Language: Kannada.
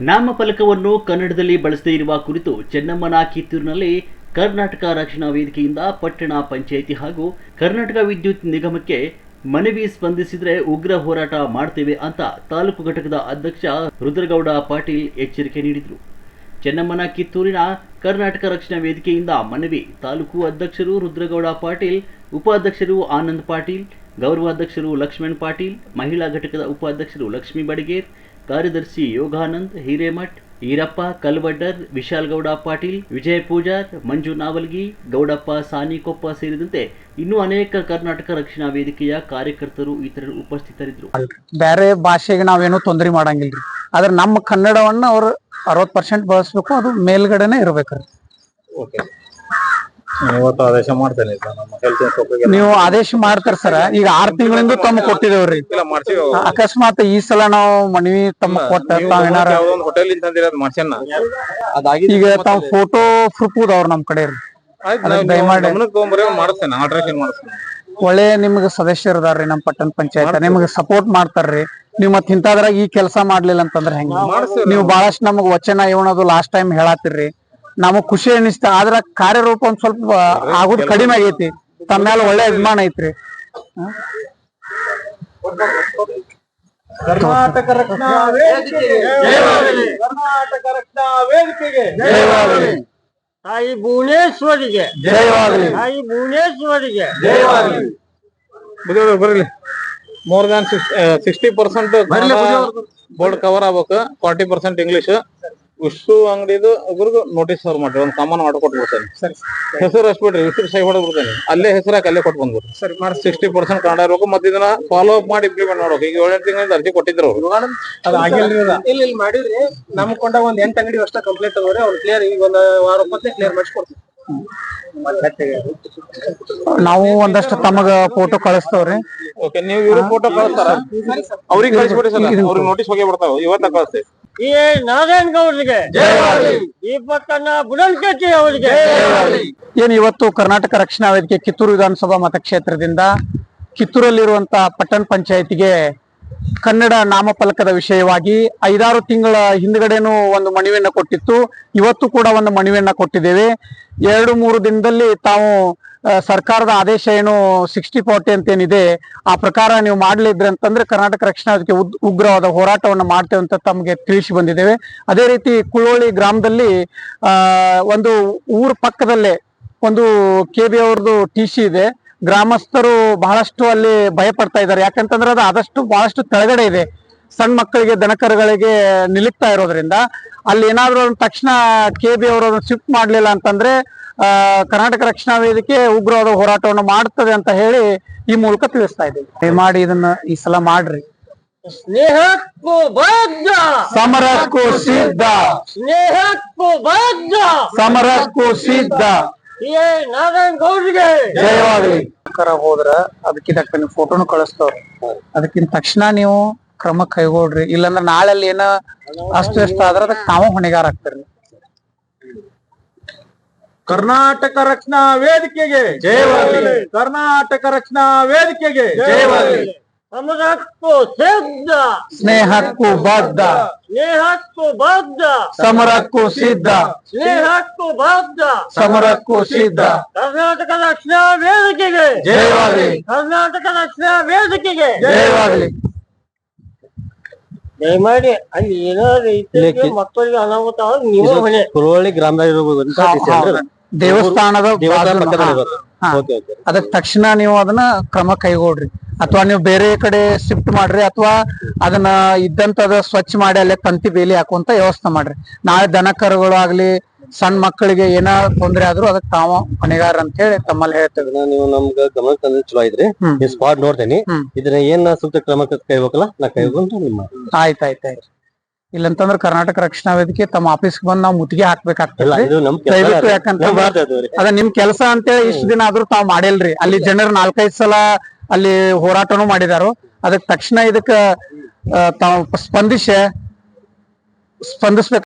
ನಾಮಫಲಕವನ್ನು ಕನ್ನಡದಲ್ಲಿ ಬಳಸದೇ ಇರುವ ಕುರಿತು ಚೆನ್ನಮ್ಮನ ಕಿತ್ತೂರಿನಲ್ಲಿ ಕರ್ನಾಟಕ ರಕ್ಷಣಾ ವೇದಿಕೆಯಿಂದ ಪಟ್ಟಣ ಪಂಚಾಯಿತಿ ಹಾಗೂ ಕರ್ನಾಟಕ ವಿದ್ಯುತ್ ನಿಗಮಕ್ಕೆ ಮನವಿ ಸ್ಪಂದಿಸಿದರೆ ಉಗ್ರ ಹೋರಾಟ ಮಾಡ್ತೇವೆ ಅಂತ ತಾಲೂಕು ಘಟಕದ ಅಧ್ಯಕ್ಷ ರುದ್ರಗೌಡ ಪಾಟೀಲ್ ಎಚ್ಚರಿಕೆ ನೀಡಿದರು. ಚೆನ್ನಮ್ಮನ ಕಿತ್ತೂರಿನ ಕರ್ನಾಟಕ ರಕ್ಷಣಾ ವೇದಿಕೆಯಿಂದ ಮನವಿ ತಾಲೂಕು ಅಧ್ಯಕ್ಷರು ರುದ್ರಗೌಡ ಪಾಟೀಲ್, ಉಪಾಧ್ಯಕ್ಷರು ಆನಂದ್ ಪಾಟೀಲ್, ಗೌರವಾಧ್ಯಕ್ಷರು ಲಕ್ಷ್ಮಣ್ ಪಾಟೀಲ್, ಮಹಿಳಾ ಘಟಕದ ಉಪಾಧ್ಯಕ್ಷರು ಲಕ್ಷ್ಮೀ ಬಡಿಗೇರ್ ಕಾರ್ಯದರ್ಶಿ ಯೋಗಾನಂದ್ ಹಿರೇಮಠ್ ಈರಪ್ಪ ಕಲ್ವಡ್ಡರ್ ವಿಶಾಲ್ ಗೌಡ ಪಾಟೀಲ್ ವಿಜಯ್ ಪೂಜಾರ್ ಮಂಜು ನಾವಲ್ಗಿ ಗೌಡಪ್ಪ ಸಾನಿಕೊಪ್ಪ ಸೇರಿದಂತೆ ಇನ್ನೂ ಅನೇಕ ಕರ್ನಾಟಕ ರಕ್ಷಣಾ ವೇದಿಕೆಯ ಕಾರ್ಯಕರ್ತರು ಇತರರು ಉಪಸ್ಥಿತರಿದ್ದರು. ಬೇರೆ ಭಾಷೆಗೆ ನಾವೇನು ತೊಂದರೆ ಮಾಡಂಗಿಲ್ರಿ. ಆದ್ರೆ ನಮ್ಮ ಕನ್ನಡವನ್ನ ಅವ್ರು ಅರವತ್ ಪರ್ಸೆಂಟ್ ಬಳಸ್ಬೇಕು ಅದು ಮೇಲ್ಗಡೆನೆ ಇರಬೇಕು ಓಕೆ ಇವತ್ತು ಆದೇಶ ಮಾಡ್ತೇನೆ ಈಗ ನಮ್ಮ ಹೆಲ್ತ್ ಇನ್ಸ್ಪೆಕ್ಟರ್ಗೆ ನೀವು ಆದೇಶ ಮಾಡ್ತಾರ ಸರ್. ಈಗ ಆರ್ ತಿಂಗಳಿಂದ ತಮ್ಮ ಕೊಟ್ಟಿದೇವ್ರಿ ಮಾಡ್ತೀವಿ ಅಕಸ್ಮಾತ್ ಈ ಸಲ ನಾವು ಮನವಿ ತಮ್ಮ ಕೊಟ್ಟ ತಾವೇನಾರ ಯಾವ್ದೋ ಒಂದು ಹೋಟೆಲ್ ಇಂದ ಮಾಡ್ಸೇನ ಈಗ ತಮ್ಮ ಫೋಟೋ ಪ್ರೂಫ್ ಅವ್ರ ನಮ್ ಕಡೆ ರೀ ಅದನ್ನ ದಯಮಾಡಿ- ಗಮನಕ್ಕೆ ತಗೊಂಬರಿ ಮಾಡಿಸ್ತೇನೆ ಆಲ್ಟ್ರೇಷನ್ ಮಾಡಿಸ್ತೇನೆ ಒಳ್ಳೆ ನಿಮ್ಗೆ ಸದಸ್ಯರು ಇದಾರ್ರಿ ನಮ್ ಪಟ್ಟಣ ಪಂಚಾಯತ್. ನಿಮ್ಗೆ ಸಪೋರ್ಟ್ ಮಾಡ್ತಾರ್ರಿ. ನೀವ್ ಮತ್ ಇಂತಾದ್ರಾಗ ಈ ಕೆಲಸ ಮಾಡ್ಲಿಲ್ಲ ಅಂತಂದ್ರೆ ಹೆಂಗ? ನೀವು ಬಹಳಷ್ಟು ನಮಗ್ ವಚನ ಇವನದು ಲಾಸ್ಟ್ ಟೈಮ್ ಹೇಳತ್ತಿರ್ರಿ ನಮಗ್ ಖುಷಿ ಅನಿಸ್ತ ಆದ್ರ ಕಾರ್ಯರೂಪ ಒಂದ್ ಸ್ವಲ್ಪ ಆಗುದು ಕಡಿಮೆ ಆಗೈತಿ. ತಮ್ಮ ಮ್ಯಾಲ ಒಳ್ಳೆ ಅಭಿಮಾನ ಐತ್ರಿ. ಕರ್ನಾಟಕ ರಕ್ಷಣಾ ಕರ್ನಾಟಕ ರಕ್ಷಣಾ ವೇದಿಕೆಗೆ. ತಾಯಿ ಭುವನೇಶ್ವರಿಗೆ. ಜಯವಾಗಲಿ ತಾಯಿ ಭುವನೇಶ್ವರಿಗೆ. Barely more than sixty percent board cover ಆಗ್ಬೇಕು. ಫಾರ್ಟಿ ಪರ್ಸೆಂಟ್ ಇಂಗ್ಲಿಷ್ ಇಷ್ಟು ಅಂಗಡಿದು ಅವ್ರಿಗು ನೋಟಿಸ್ ಅವ್ರು ಮಾಡ್ರಿ ಒಂದು ಸಾಮಾನು ಆರ್ಡರ್ ಕೊಟ್ಬಿಡ್ತೇನೆ. ಹೆಸರು ಅಷ್ಟ್ಬಿಡ್ರಿ ಹೆಸರು ಸಹಿ ಹೊಡೆದ್ ಬಿಡ್ತೇನೆ ಅಲ್ಲೇ ಹೆಸರಾಕ ಅಲ್ಲೇ ಕೊಟ್ಟು ಬಂದ್ಬಿಡ್ರಿ. ಸರಿ ಮಾಡಿ ಸಿಕ್ಸ್ಟಿ ಪರ್ಸೆಂಟ್ ಕನ್ನಡ ಇರಬೇಕು ಮತ್ತೆ ಇದನ್ನ ಫಾಲೋ ಅಪ್ ಮಾಡಿ ಇಂಪ್ಲಿಮೆಂಟ್ ಮಾಡಬೇಕು ಈಗ ಏಳೆಂಟು ತಿಂಗಳಿಂದ ಅರ್ಜಿ ಕೊಟ್ಟಿದ್ರು ಅವರು. ಇಲ್ಲ ಇಲ್ಲಿ ಮಾಡಿದ್ರಿ ನಮ್ ಕೊಂಡ ಒಂದ್ ಎಂಟು ಅಂಗಡಿ ಅಷ್ಟ ಕಂಪ್ಲೀಟ್ ಅದಾವ್ರಿ ಅವ್ರು ಕ್ಲಿಯರ್ ಈಗ ಒಂದ್ ವಾರ ಹೊತ್ತೇ ಕ್ಲಿಯರ್ ಮಾಡಿಸ್ಕೊಡ್ತೀವಿ. ನಾವು ಒಂದಷ್ಟು ತಮಗ ಫೋಟೋ ಕಳಿಸ್ತೇವ್ರಿ. ಓಕೆ ನೀವು ಇವ್ರ ಫೋಟೋ ಕಳಿಸ್ತಾರ? ಅವ್ರಿಗೆ ಕಳಿಸ್ಬಿಡಿ ಸರ್ ಅವ್ರಿಗೆ ನೋಟಿಸ್ ಹೋಗಿ ಬಿಡ್ತಾವ. ಇವತ್ತ ಕಳಿಸ್ತೇವೆ ಈ ಗೌಡರಿಗೆ. ಗೌಡ್ರಿಗೆ ದೀಪಕ್ಕನ್ನ ಬುಡನ್ಕಟ್ಟಿ ಅವರಿಗೆ. ಏನ್ ಇವತ್ತು ಕರ್ನಾಟಕ ರಕ್ಷಣಾ ವೇದಿಕೆ ಕಿತ್ತೂರು ವಿಧಾನಸಭಾ ಮತಕ್ಷೇತ್ರದಿಂದ ಕಿತ್ತೂರಲ್ಲಿರುವಂತಹ ಪಟ್ಟಣ ಪಂಚಾಯತಿಗೆ ಕನ್ನಡ ನಾಮಫಲಕದ ವಿಷಯವಾಗಿ ಐದಾರು ತಿಂಗಳ ಹಿಂದ್ಗಡೆನೂ ಒಂದು ಮನವಿಯನ್ನ ಕೊಟ್ಟಿತ್ತು. ಇವತ್ತು ಕೂಡ ಒಂದು ಮನವಿಯನ್ನ ಕೊಟ್ಟಿದ್ದೇವೆ. ಎರಡು, ಮೂರು ದಿನದಲ್ಲಿ ತಾವು ಸರ್ಕಾರದ ಆದೇಶ ಏನು ಸಿಕ್ಸ್ಟಿ ಫಾರ್ಟಿ ಅಂತ ಏನಿದೆ ಆ ಪ್ರಕಾರ ನೀವು ಮಾಡಲಿದ್ರೆ ಅಂತಂದ್ರೆ ಕರ್ನಾಟಕ ರಕ್ಷಣಾ ಅದಕ್ಕೆ ಉಗ್ರವಾದ ಹೋರಾಟವನ್ನು ಮಾಡ್ತೇವೆ ಅಂತ ತಮಗೆ ತಿಳಿಸಿ ಬಂದಿದ್ದೇವೆ. ಅದೇ ರೀತಿ ಕುಳೋಳಿ ಗ್ರಾಮದಲ್ಲಿ ಒಂದು ಊರ ಪಕ್ಕದಲ್ಲೇ ಒಂದು ಕೆ ಬಿ ಅವ್ರದ್ದು ಟಿ ಸಿ ಇದೆ. ಗ್ರಾಮಸ್ಥರು ಬಹಳಷ್ಟು ಅಲ್ಲಿ ಭಯ ಪಡ್ತಾ ಇದ್ದಾರೆ. ಯಾಕಂತಂದ್ರೆ ಅದು ಆದಷ್ಟು ಬಹಳಷ್ಟು ಕೆಳಗಡೆ ಇದೆ. ಸಣ್ಣ ಮಕ್ಕಳಿಗೆ ದನಕರುಗಳಿಗೆ ನಿಲುಕ್ತಾ ಇರೋದ್ರಿಂದ ಅಲ್ಲಿ ಏನಾದರೂ ತಕ್ಷಣ ಕೆ ಬಿ ಅವರು ಶಿಫ್ಟ್ ಮಾಡ್ಲಿಲ್ಲ ಅಂತಂದ್ರೆ ಆ ಕರ್ನಾಟಕ ರಕ್ಷಣಾ ವೇದಿಕೆ ಉಗ್ರವಾದ ಹೋರಾಟವನ್ನು ಮಾಡ್ತದೆ ಅಂತ ಹೇಳಿ ಈ ಮೂಲಕ ತಿಳಿಸ್ತಾ ಇದ್ದೀವಿ. ಮಾಡಿ ಇದನ್ನ ಈ ಸಲ ಮಾಡ್ರಿ. ಸ್ನೇಹಕ್ಕೂ ಬದ್ಧ ಸಮರಕ್ಕೂ ಸಿದ್ಧ. ಸ್ನೇಹಕ್ಕೂ ಬದ್ಧ ಸಮರಕ್ಕೂ ಸಿದ್ಧ. ನಾರಾಯಣ್ ಗೌಡ್ರಿಗೆ. ಜಯವಾಗಲಿ ಹೋದ್ರ ಅದಕ್ಕಿಂತ ನೀವು ಫೋಟೋನು ಕಳಿಸ್ತವ್ರಿ. ಅದಕ್ಕಿಂತ ತಕ್ಷಣ ನೀವು ಕ್ರಮ ಕೈಗೊಳ್ರಿ. ಇಲ್ಲಾಂದ್ರೆ ನಾಳೆ ಏನ ಅಷ್ಟು ಎಷ್ಟು ಆದ್ರ ಅದಕ್ಕೆ ತಾವು ಹೊಣೆಗಾರ ಆಗ್ತೀರಿ. ಕರ್ನಾಟಕ ರಕ್ಷಣಾ ವೇದಿಕೆಗೆ. ಜಯವಾಗಲಿ. ಕರ್ನಾಟಕ ರಕ್ಷಣಾ ವೇದಿಕೆಗೆ. ಜಯವಾಗಲಿ ಸಮರಕ್ಕೂ ಸಿದ್ಧ. ಸ್ನೇಹಕ್ಕೂ ಬದ್ಧ. ಸ್ನೇಹಕ್ಕೂ ಬದ್ಧ. ಸಮರಕ್ಕೂ ಸಿದ್ಧ. ಸ್ನೇಹಕ್ಕೂ ಬದ್ಧ. ಸಮರಕ್ಕೂ ಸಿದ್ಧ. ಕರ್ನಾಟಕ ರಕ್ಷಣಾ ವೇದಿಕೆಗೆ. ಜಯವಾಗಲಿ. ಕರ್ನಾಟಕ ರಕ್ಷಣಾ ವೇದಿಕೆಗೆ. ಜಯವಾಗಲಿ. ದಯಮಾಡಿ ಅಲ್ಲಿ ಏನಾದ್ರು ಇತ್ತೀಚೆಗೆ ಮಕ್ಕಳಿಗೆ ಅನಾಹುತ ನೀವು ಹೊಣೆ ಕುರುವಳ್ಳಿ ಗ್ರಾಮದಾಗ ಇರಬಹುದು ಓಕೆ ಅದಕ್ಕೆ ತಕ್ಷಣ ನೀವು ಅದನ್ನ ಕ್ರಮ ಕೈಗೊಳ್ರಿ. ಅಥವಾ ನೀವು ಬೇರೆ ಕಡೆ ಶಿಫ್ಟ್ ಮಾಡ್ರಿ ಅಥವಾ ಅದನ್ನ ಇದ್ದಂತದ ಸ್ವಚ್ಛ ಮಾಡಿ ಅಲ್ಲೇ ತಂತಿ ಬೇಲಿ ಹಾಕುವಂತ ವ್ಯವಸ್ಥೆ ಮಾಡ್ರಿ. ನಾಳೆ ದನ ಕರುಗಳು ಆಗ್ಲಿ ಸಣ್ಣ ಮಕ್ಕಳಿಗೆ ಏನ ತೊಂದ್ರೆ ಆದ್ರೂ ಅದಕ್ಕೆ ತಾವ ಹೊಣೆಗಾರ ಅಂತ ಹೇಳಿ ತಮ್ಮಲ್ಲಿ ಹೇಳ್ತೇವೆ. ನೀವು ನಮ್ಗ ಗಮನ ತಂದ್ರೆ ಚಲೋ ಐತ್ರಿ ಸ್ಪಾಟ್ ನೋಡ್ತೇನಿ. ಇದ್ರ ಇದನ್ನ ಏನ್ ಸೂಕ್ತ ಕ್ರಮ ಕೈಬೇಕಲ್ಲ ನಾ ಕೈಗೊಂಡು ನಿಮ್ಮ ಆಯ್ತಾಯ್ತಾಯ್ತು ಆಯ್ತ್ ಆಯ್ತು. ಇಲ್ಲಂತಂದ್ರೆ ಕರ್ನಾಟಕ ರಕ್ಷಣಾ ವೇದಿಕೆ ತಮ್ಮ ಆಫೀಸ್ ಬಂದ್ ನಾವು ಮುತ್ತಿಗೆ ಹಾಕ್ಬೇಕಾಗ್ತದೆ. ದಯವಿಟ್ಟು ಅದ. ನಿಮ್ ಕೆಲಸ ಅಂತೇಳಿ ಇಷ್ಟು ದಿನ ಆದ್ರೂ ತಾವ್ ಮಾಡಿಲ್ರಿ. ಅಲ್ಲಿ ಜನರು ನಾಲ್ಕೈದು ಸಲ ಅಲ್ಲಿ ಹೋರಾಟನೂ ಮಾಡಿದಾರು. ಅದಕ್ಕೆ ತಕ್ಷಣ ಇದಕ್ಕ ತಾವು ಸ್ಪಂದಿಸಿ ಸ್ಪಂದಿಸ್ಬೇಕು